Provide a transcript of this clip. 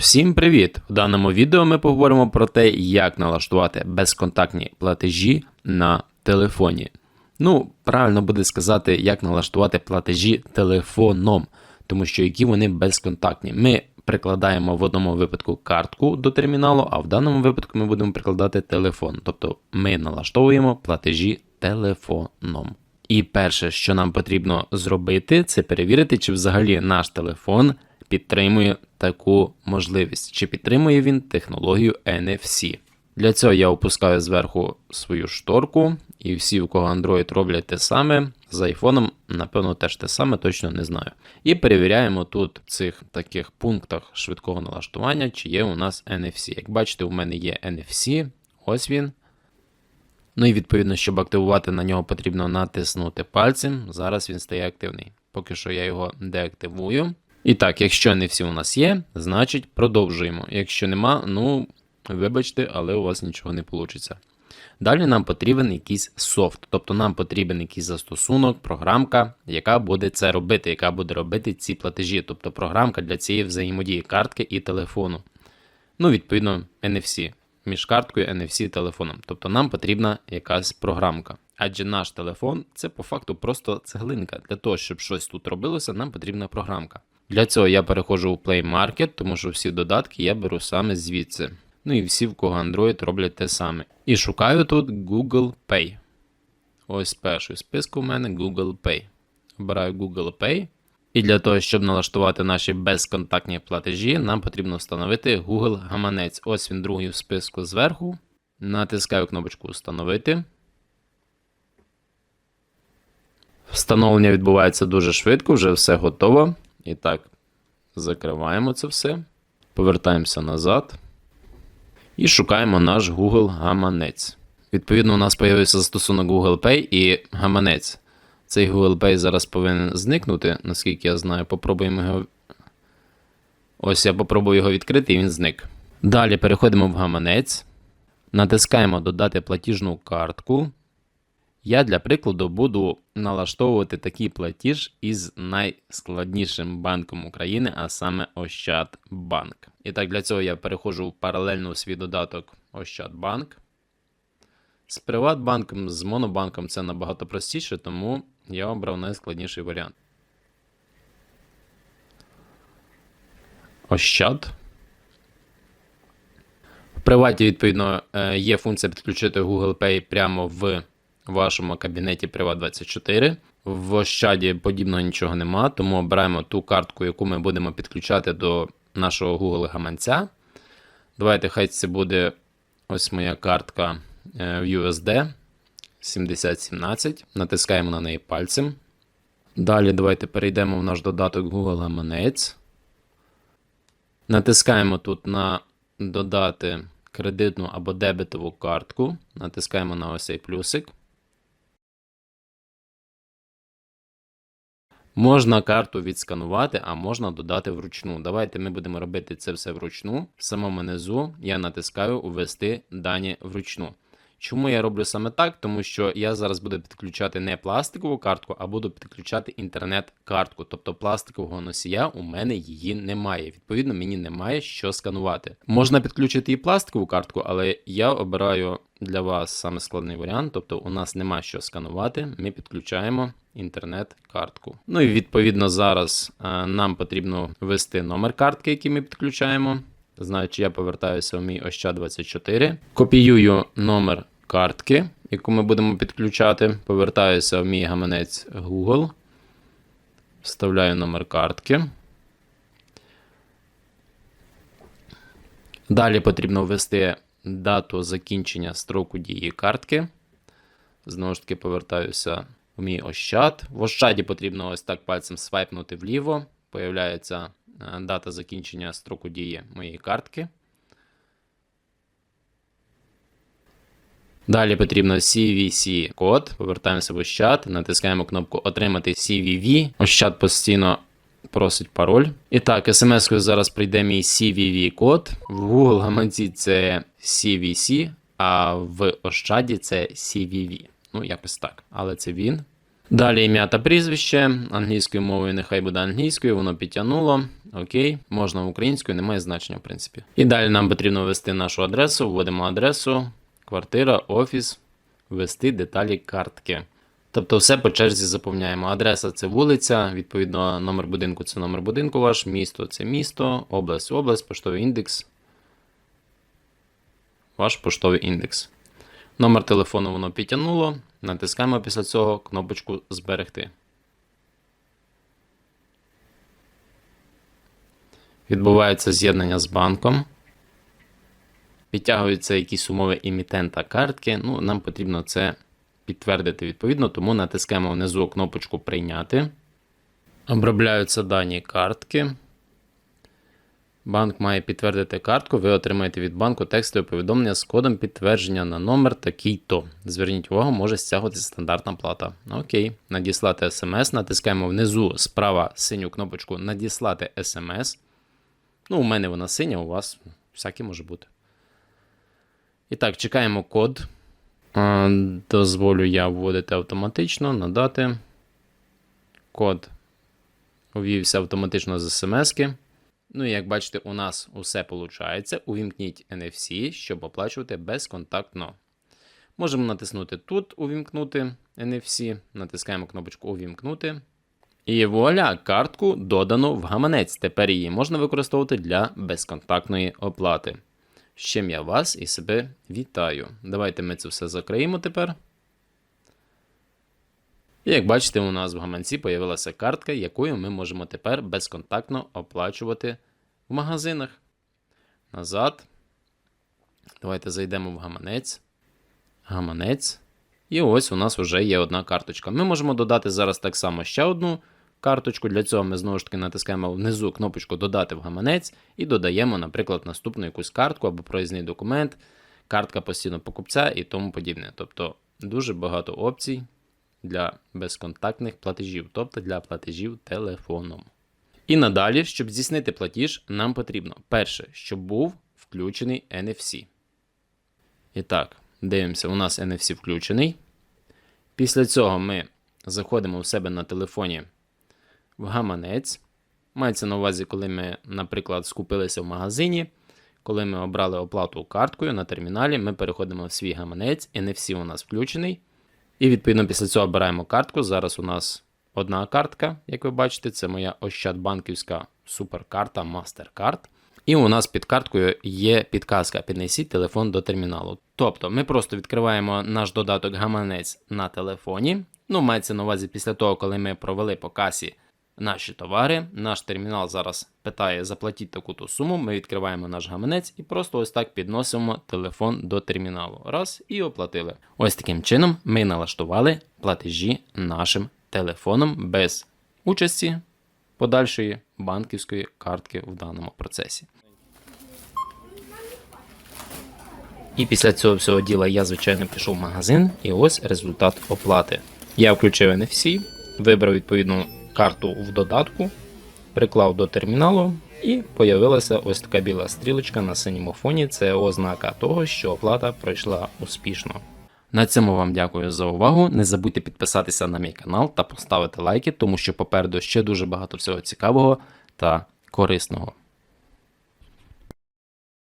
Всім привіт! В даному відео ми поговоримо про те, як налаштувати безконтактні платежі на телефоні. Ну, правильно буде сказати, як налаштувати платежі телефоном, тому що які вони безконтактні. Ми прикладаємо в одному випадку картку до терміналу, а в даному випадку ми будемо прикладати телефон. Тобто ми налаштовуємо платежі телефоном. І перше, що нам потрібно зробити, це перевірити, чи взагалі наш телефон підтримує таку можливість, чи підтримує він технологію NFC. Для цього я опускаю зверху свою шторку, і всі, у кого Android роблять те саме, з айфоном, напевно, теж те саме, точно не знаю. І перевіряємо тут в цих таких пунктах швидкого налаштування, чи є у нас NFC. Як бачите, у мене є NFC, ось він. Ну і відповідно, щоб активувати на нього, потрібно натиснути пальцем. Зараз він стає активний. Поки що я його деактивую. І так, якщо не всі у нас є, значить продовжуємо. Якщо нема, ну вибачте, але у вас нічого не вийде. Далі нам потрібен якийсь софт, тобто нам потрібен якийсь застосунок, програмка, яка буде це робити, яка буде робити ці платежі, тобто програмка для цієї взаємодії картки і телефону. Ну, відповідно, NFC між карткою, NFC і телефоном. Тобто нам потрібна якась програмка. Адже наш телефон це по факту просто цеглинка. Для того, щоб щось тут робилося, нам потрібна програмка. Для цього я переходжу у Play Market, тому що всі додатки я беру саме звідси. Ну і всі, в кого Android, роблять те саме. І шукаю тут Google Pay. Ось перший списку у мене Google Pay. Обираю Google Pay. І для того, щоб налаштувати наші безконтактні платежі, нам потрібно встановити Google гаманець. Ось він другий в списку зверху. Натискаю кнопочку Встановити. Встановлення відбувається дуже швидко, вже все готово. І так, закриваємо це все. Повертаємося назад. І шукаємо наш Google гаманець. Відповідно, у нас з'явився застосунок Google Pay і гаманець. Цей Google Pay зараз повинен зникнути, наскільки я знаю, попробуємо його. Ось я попробую його відкрити і він зник. Далі переходимо в гаманець. Натискаємо Додати платіжну картку. Я для прикладу буду налаштовувати такий платіж із найскладнішим банком України, а саме Ощадбанк. І так, для цього я переходжу паралельно свій додаток Ощадбанк. З Приватбанком, з Монобанком це набагато простіше, тому я обрав найскладніший варіант. Ощад. В приваті, відповідно, е, є функція підключити Google Pay прямо в вашому кабінеті Privat24. В Ощаді подібного нічого нема, тому обираємо ту картку, яку ми будемо підключати до нашого Google гаманця. Давайте хай це буде ось моя картка е, в USD 7017. Натискаємо на неї пальцем. Далі давайте перейдемо в наш додаток Google Гаманець. Натискаємо тут на додати кредитну або дебетову картку. Натискаємо на ось цей плюсик. Можна карту відсканувати, а можна додати вручну. Давайте ми будемо робити це все вручну. В самому низу я натискаю Ввести дані вручну. Чому я роблю саме так? Тому що я зараз буду підключати не пластикову картку, а буду підключати інтернет-картку. Тобто пластикового носія у мене її немає. Відповідно, мені немає що сканувати. Можна підключити і пластикову картку, але я обираю для вас саме складний варіант. Тобто, у нас нема що сканувати. Ми підключаємо інтернет-картку. Ну і відповідно зараз а, нам потрібно ввести номер картки, який ми підключаємо. Значить, я повертаюся в мій Ощад 24. Копіюю номер картки, яку ми будемо підключати. Повертаюся в мій гаманець Google. Вставляю номер картки. Далі потрібно ввести дату закінчення строку дії картки. Знову ж таки, повертаюся в мій Ощад. В Ощаді потрібно ось так пальцем свайпнути вліво. Появляється е, дата закінчення строку дії моєї картки. Далі потрібно CVC код. Повертаємося в Ощад, натискаємо кнопку Отримати CVV. Ощад постійно просить пароль. І так, смс-кою зараз прийде мій CVV код. В Google гаманці це CVC, а в Ощаді це CVV. Ну, якось так. Але це він. Далі ім'я та прізвище. Англійською мовою нехай буде англійською, воно підтягнуло. Окей, можна українською, немає значення, в принципі. І далі нам потрібно ввести нашу адресу, вводимо адресу, квартира, офіс, ввести деталі картки. Тобто все по черзі заповняємо. Адреса це вулиця, відповідно, номер будинку це номер будинку ваш, місто це місто, область область, поштовий індекс. Ваш поштовий індекс. Номер телефону воно підтягнуло. Натискаємо після цього кнопочку Зберегти. Відбувається з'єднання з банком. Підтягуються якісь умови емітента картки. Ну, нам потрібно це підтвердити відповідно, тому натискаємо внизу кнопочку Прийняти. Обробляються дані картки. Банк має підтвердити картку. Ви отримаєте від банку текстове повідомлення з кодом підтвердження на номер такий-то. Зверніть увагу, може стягуватися стандартна плата. Окей. Надіслати смс. Натискаємо внизу справа синю кнопочку Надіслати смс. Ну, у мене вона синя, у вас всяке може бути. І так, чекаємо код. Дозволю я вводити автоматично, надати. Код увівся автоматично з смс-ки. Ну і як бачите, у нас усе виходить. Увімкніть NFC, щоб оплачувати безконтактно. Можемо натиснути тут Увімкнути NFC. Натискаємо кнопочку Увімкнути. І вуаля, картку додано в гаманець. Тепер її можна використовувати для безконтактної оплати. З чим я вас і себе вітаю. Давайте ми це все закриємо тепер. І як бачите, у нас в гаманці з'явилася картка, якою ми можемо тепер безконтактно оплачувати в магазинах. Назад. Давайте зайдемо в гаманець. Гаманець. І ось у нас вже є одна карточка. Ми можемо додати зараз так само ще одну карточку. Для цього ми знову ж таки натискаємо внизу кнопочку Додати в гаманець і додаємо, наприклад, наступну якусь картку або проїзний документ, картка постійно покупця і тому подібне. Тобто дуже багато опцій для безконтактних платежів, тобто для платежів телефоном. І надалі, щоб здійснити платіж, нам потрібно перше, щоб був включений NFC. І так, дивимося, у нас NFC включений. Після цього ми заходимо у себе на телефоні в гаманець. Мається на увазі, коли ми, наприклад, скупилися в магазині. Коли ми обрали оплату карткою на терміналі, ми переходимо в свій гаманець, NFC у нас включений. І відповідно після цього обираємо картку. Зараз у нас одна картка, як ви бачите, це моя Ощадбанківська суперкарта MasterCard. І у нас під карткою є підказка Піднесіть телефон до терміналу. Тобто ми просто відкриваємо наш додаток гаманець на телефоні. Ну, мається на увазі після того, коли ми провели по касі наші товари. Наш термінал зараз питає заплатіть таку-то суму. Ми відкриваємо наш гаманець і просто ось так підносимо телефон до терміналу. Раз і оплатили. Ось таким чином ми налаштували платежі нашим телефоном без участі подальшої банківської картки в даному процесі. І після цього всього діла я, звичайно, пішов в магазин, і ось результат оплати. Я включив NFC, вибрав відповідну карту в додатку, приклав до терміналу, і появилася ось така біла стрілочка на синьому фоні. Це ознака того, що оплата пройшла успішно. На цьому вам дякую за увагу. Не забудьте підписатися на мій канал та поставити лайки, тому що попереду ще дуже багато всього цікавого та корисного.